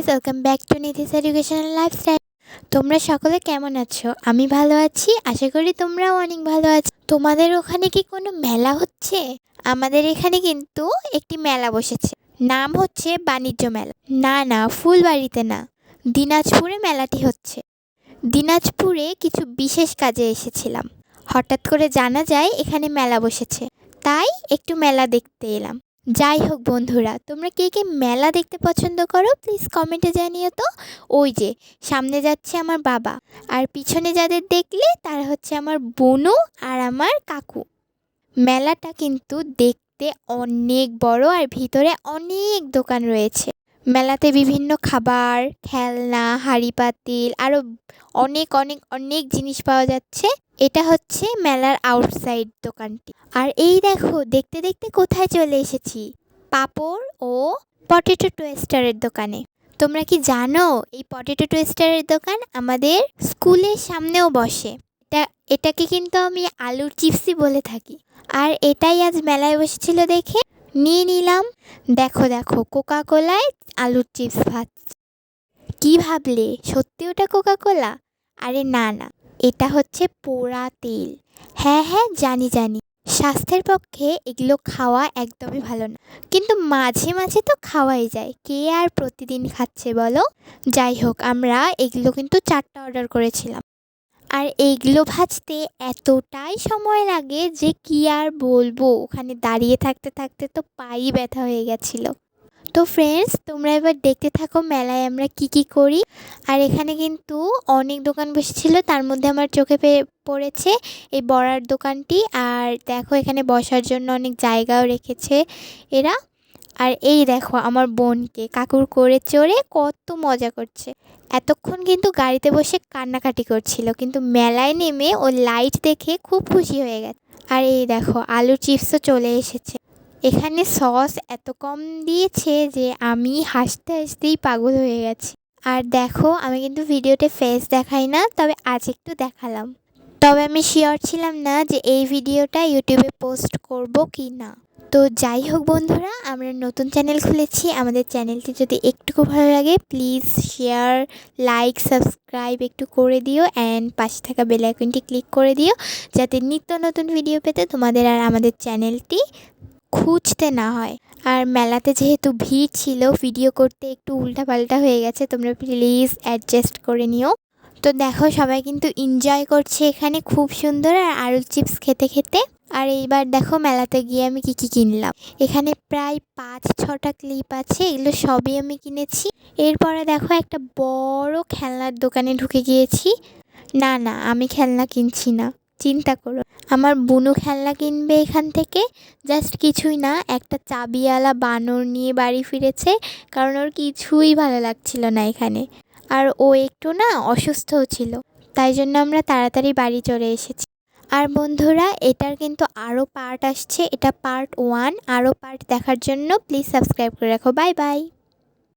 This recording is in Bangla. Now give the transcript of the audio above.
Guys welcome back to Nidhi's educational lifestyle তোমরা সকলে কেমন আছো? আমি ভালো আছি, আশা করি তোমরাও অনেক ভালো আছো। তোমাদের ওখানে কি কোনো মেলা হচ্ছে? আমাদের এখানে কিন্তু একটি মেলা বসেছে। নাম হচ্ছে বাণিজ্য মেলা। না না ফুলবাড়িতে না। দিনাজপুরে মেলাটি হচ্ছে। দিনাজপুরে কিছু বিশেষ কাজে এসেছিলাম। হঠাৎ করে জানা যায় এখানে মেলা বসেছে। তাই একটু মেলা দেখতে এলাম। যাই হোক বন্ধুরা, তোমরা কে কে মেলা দেখতে পছন্দ করো প্লিজ কমেন্টে জানিও তো। ওই যে, সামনে যাচ্ছে আমার বাবা, আর পিছনে যাদের দেখলে তারা হচ্ছে আমার বোনু আর আমার কাকু। মেলাটা কিন্তু দেখতে অনেক বড় আর ভিতরে অনেক দোকান রয়েছে। মেলাতে বিভিন্ন খাবার, খেলনা, হাঁড়ি, পাতিল আরও অনেক অনেক অনেক জিনিস পাওয়া যাচ্ছে। এটা হচ্ছে মেলার আউটসাইড দোকানটি। আর এই দেখো, দেখতে দেখতে কোথায় চলে এসেছি? পাপড় ও পটেটো টোয়েস্টারের দোকানে। তোমরা কি জানো, এই পটেটো টোয়েস্টারের দোকান আমাদের স্কুলের সামনেও বসে। এটা, এটাকে কিন্তু আমি আলুর চিপসই বলে থাকি। আর এটাই আজ মেলায় বসেছিল দেখে নিয়ে নিলাম। দেখো দেখো কোকা কোলায় আলুর চিপস ভাত কি ভাবলে? সত্যি ওটা কোকা কোলা আরে না না। এটা হচ্ছে পোড়া তেল। হ্যাঁ হ্যাঁ জানি জানি। স্বাস্থ্যের পক্ষে এগুলো খাওয়া একদমই ভালো না। কিন্তু মাঝে মাঝে তো খাওয়াই যায়। কে আর প্রতিদিন খাচ্ছে বলো? যাই হোক, আমরা এগুলো কিন্তু চারটা অর্ডার করেছিলাম। আর এইগুলো ভাজতে এতটাই সময় লাগে যে কি আর বলব? ওখানে দাঁড়িয়ে থাকতে থাকতে তো পাই ব্যথা হয়ে গেছিল। তো ফ্রেন্ডস তোমরা এবার দেখতে থাকো মেলায় আমরা কি কি করি। আর এখানে কিন্তু অনেক দোকান বসেছিল, তার মধ্যে আমার চোখে পড়েছে এই বড়ার দোকানটি। আর দেখো এখানে বসার জন্য অনেক জায়গাও রেখেছে এরা। আর এই দেখো আমার বোনকে, কাকুর করে চড়ে কত মজা করছে। এতক্ষণ কিন্তু গাড়িতে বসে কান্নাকাটি করছিল, কিন্তু মেলায় নেমে ও লাইট দেখে খুব খুশি হয়ে গেছে। আর এই দেখো আলু চিপসও চলে এসেছে। এখানে সস এত কম দিয়েছে যে আমি হাসতে হাসতেই পাগল হয়ে গেছি। আর দেখো, আমি কিন্তু ভিডিওতে ফেস দেখাই না, তবে আজ একটু দেখালাম। তবে আমি শিওর ছিলাম না যে এই ভিডিওটা ইউটিউবে পোস্ট করব কি না তো যাই হোক বন্ধুরা, আমরা নতুন চ্যানেল খুলেছি। আমাদের চ্যানেলটি যদি একটুকু ভালো লাগে প্লিজ শেয়ার লাইক সাবস্ক্রাইব একটু করে দিও অ্যান্ড পাশে থাকা বেল আইকনটি ক্লিক করে দিও। যাতে নিত্য নতুন ভিডিও পেতে তোমাদের আর আমাদের চ্যানেলটি খুঁজতে না হয়। আর মেলাতে যেহেতু ভিড় ছিল ভিডিও করতে একটু উল্টাপাল্টা হয়ে গেছে, তোমরা প্লিজ অ্যাডজাস্ট করে নিও। তো দেখো, সবাই কিন্তু এনজয় করছে এখানে, খুব সুন্দর। আর আলুর চিপস খেতে খেতে। আর এইবার দেখো, মেলাতে গিয়ে আমি কি কি কিনলাম। এখানে প্রায় পাঁচ, ছটা ক্লিপ আছে, এগুলো সবই আমি কিনেছি। এরপরে দেখো, একটা বড় খেলনার দোকানে ঢুকে গিয়েছি। না না, আমি খেলনা কিনছি না। চিন্তা করো। আমার বুনু খেলনা কিনবে এখান থেকে। জাস্ট কিছুই না, একটা চাবিওয়ালা বানর নিয়ে বাড়ি ফিরেছে, কারণ ওর কিছুই ভালো লাগছিল না এখানে। আর ও একটু না অসুস্থও ছিল, তাই জন্য আমরা তাড়াতাড়ি বাড়ি চলে এসেছি। আর বন্ধুরা, এটার কিন্তু আরও পার্ট আসছে, এটা পার্ট ওয়ান আরও পার্ট দেখার জন্য প্লিজ সাবস্ক্রাইব করে রাখো। Bye bye